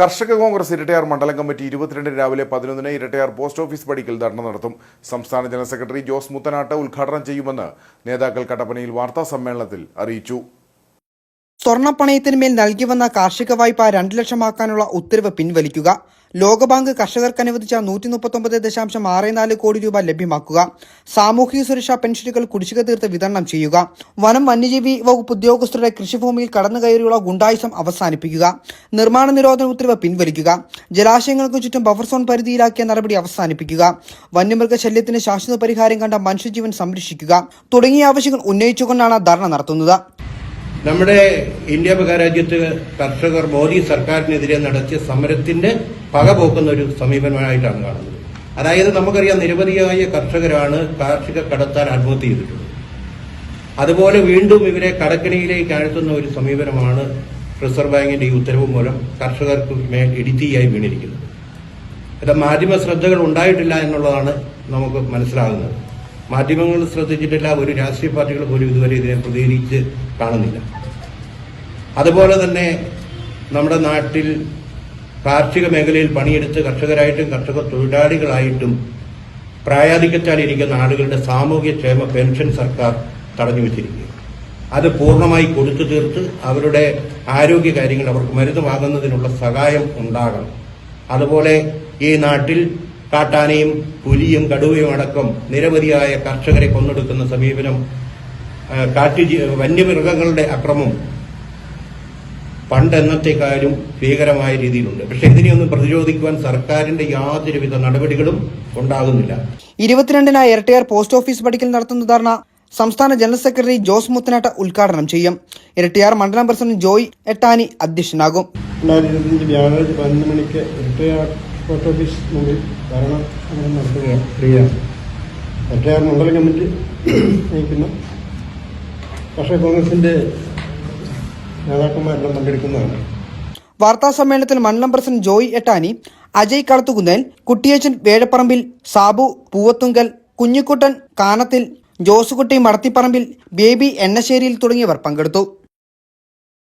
കർഷക കോൺഗ്രസ് ഇരട്ടയാർ മണ്ഡലം കമ്മിറ്റി ഇരുപത്തിരണ്ടിന് രാവിലെ പതിനൊന്നിന് ഇരട്ടയാർ പോസ്റ്റ് ഓഫീസ് പടിക്കൽ ധർണ നടത്തും. സംസ്ഥാന ജനറൽ സെക്രട്ടറി ജോസ് മുത്തനാട്ട് ഉദ്ഘാടനം ചെയ്യുമെന്ന് നേതാക്കൾ കട്ടപ്പനയിൽ വാർത്താ സമ്മേളനത്തിൽ അറിയിച്ചു. സ്വർണപ്പണയത്തിന്മേൽ നൽകി വന്ന കാർഷിക വായ്പ രണ്ട് ലക്ഷമാക്കാനുള്ള ഉത്തരവ് പിൻവലിക്കുക. ലോകബാങ്ക് കർഷകർക്ക് അനുവദിച്ച നൂറ്റി മുപ്പത്തൊമ്പത് ദശാംശം ആറ് നാല് കോടി രൂപ ലഭ്യമാക്കുക. സാമൂഹിക സുരക്ഷാ പെൻഷനുകൾ കുടിശ്ശിക തീർത്ത് വിതരണം ചെയ്യുക. വനം വന്യജീവി വകുപ്പ് ഉദ്യോഗസ്ഥരുടെ കൃഷിഭൂമിയിൽ കടന്നുകയറിയുള്ള ഗുണ്ടായുസം അവസാനിപ്പിക്കുക. നിർമ്മാണ നിരോധന ഉത്തരവ് പിൻവലിക്കുക. ജലാശയങ്ങൾക്ക് ചുറ്റും ബഫർ സോൺ പരിധിയിലാക്കിയ നടപടി അവസാനിപ്പിക്കുക. വന്യമൃഗ ശല്യത്തിന് ശാശ്വത പരിഹാരം കണ്ട മനുഷ്യജീവൻ സംരക്ഷിക്കുക. തുടങ്ങിയ ആവശ്യങ്ങൾ ഉന്നയിച്ചുകൊണ്ടാണ് ധർണ നടത്തുന്നത്. നമ്മുടെ ഇന്ത്യ മഹാരാജ്യത്ത് കർഷകർ മോദി സർക്കാരിനെതിരെ നടത്തിയ സമരത്തിന്റെ പകപോക്കുന്ന ഒരു സമീപനമായിട്ടാണ് കാണുന്നത്. അതായത് നമുക്കറിയാം നിരവധിയായ കർഷകരാണ് കാർഷിക കടത്താൻ ആത്മഹത്യ ചെയ്തിട്ടുള്ളത്. അതുപോലെ വീണ്ടും ഇവരെ കടക്കിണിയിലേക്ക് ആഴ്ത്തുന്ന ഒരു സമീപനമാണ് റിസർവ് ബാങ്കിന്റെ ഈ ഉത്തരവ് മൂലം കർഷകർക്ക് മേൽ ഇടിത്തിയായി വീണിരിക്കുന്നത്. ഇത് മാധ്യമ ശ്രദ്ധകൾ ഉണ്ടായിട്ടില്ല എന്നുള്ളതാണ് നമുക്ക് മനസ്സിലാകുന്നത്. മാധ്യമങ്ങൾ ശ്രദ്ധിച്ചിട്ടില്ല ഒരു രാഷ്ട്രീയ പാർട്ടികൾ പോലും ഇതുവരെ ഇതിനെ പ്രതികരിച്ച് കാണുന്നില്ല. അതുപോലെ തന്നെ നമ്മുടെ നാട്ടിൽ കാർഷിക മേഖലയിൽ പണിയെടുത്ത് കർഷകരായിട്ടും കർഷക തൊഴിലാളികളായിട്ടും പ്രായാധിക്യത്താലിരിക്കുന്ന ആളുകളുടെ സാമൂഹ്യ ക്ഷേമ പെൻഷൻ സർക്കാർ തടഞ്ഞു വെച്ചിരിക്കുക അത് പൂർണമായി കൊടുത്തു തീർത്ത് അവരുടെ ആരോഗ്യ കാര്യങ്ങൾ അവർക്ക് മരുന്ന് വാങ്ങുന്നതിനുള്ള സഹായം ഉണ്ടാകണം. അതുപോലെ ഈ നാട്ടിൽ കാട്ടാനയും പുലിയും കടുവയും അടക്കം നിരവധിയായ കർഷകരെ കൊന്നെടുക്കുന്ന സമീപനം കാട്ടു വന്യമൃഗങ്ങളുടെ അക്രമം പണ്ടെന്നത്തെക്കാളും ഭീകരമായ രീതിയിലുണ്ട്. പക്ഷെ ഇതിനെയൊന്നും പ്രതിരോധിക്കുവാൻ സർക്കാരിന്റെ യാതൊരുവിധ നടപടികളും ഉണ്ടാകുന്നില്ല. ഇരുപത്തിരണ്ടിന് ഇരട്ടയാർ പോസ്റ്റ് ഓഫീസ് പടിക്കൽ നടത്തുന്ന ധാരണ സംസ്ഥാന ജനറൽ സെക്രട്ടറി ജോസ് മുത്തനാട്ട ഉദ്ഘാടനം ചെയ്യും. ഇരട്ടയാർ മണ്ഡലം പ്രസിഡന്റ് ജോയ് എട്ടാനി അധ്യക്ഷനാകും. രണ്ടായിരത്തി ഇരുപത്തിയഞ്ച് വ്യാഴാഴ്ച പതിനൊന്ന് മണിക്ക് ഇരട്ടയാർ പോസ്റ്റ് ഓഫീസ് മുമ്പിൽ ധാരണ അങ്ങനെ നടത്തുകയാണ്. ഇരട്ടയാർ മണ്ഡലം കമ്മിറ്റി നയിക്കുന്ന കർഷക കോൺഗ്രസിന്റെ നേതാക്കന്മാരെല്ലാം പങ്കെടുക്കുന്നതാണ്. വാർത്താ സമ്മേളനത്തിൽ മണ്ഡലം പ്രസിഡന്റ് ജോയ് എട്ടാനി അജയ് കളത്തുകുന്നേൽ കുട്ടിയച്ചൻ വേഴപ്പറമ്പിൽ സാബു പൂവത്തുങ്കൽ കുഞ്ഞിക്കുട്ടൻ കാനത്തിൽ ജോസുകുട്ടി മടത്തിപ്പറമ്പിൽ ബേബി എണ്ണശ്ശേരിയിൽ തുടങ്ങിയവർ പങ്കെടുത്തു.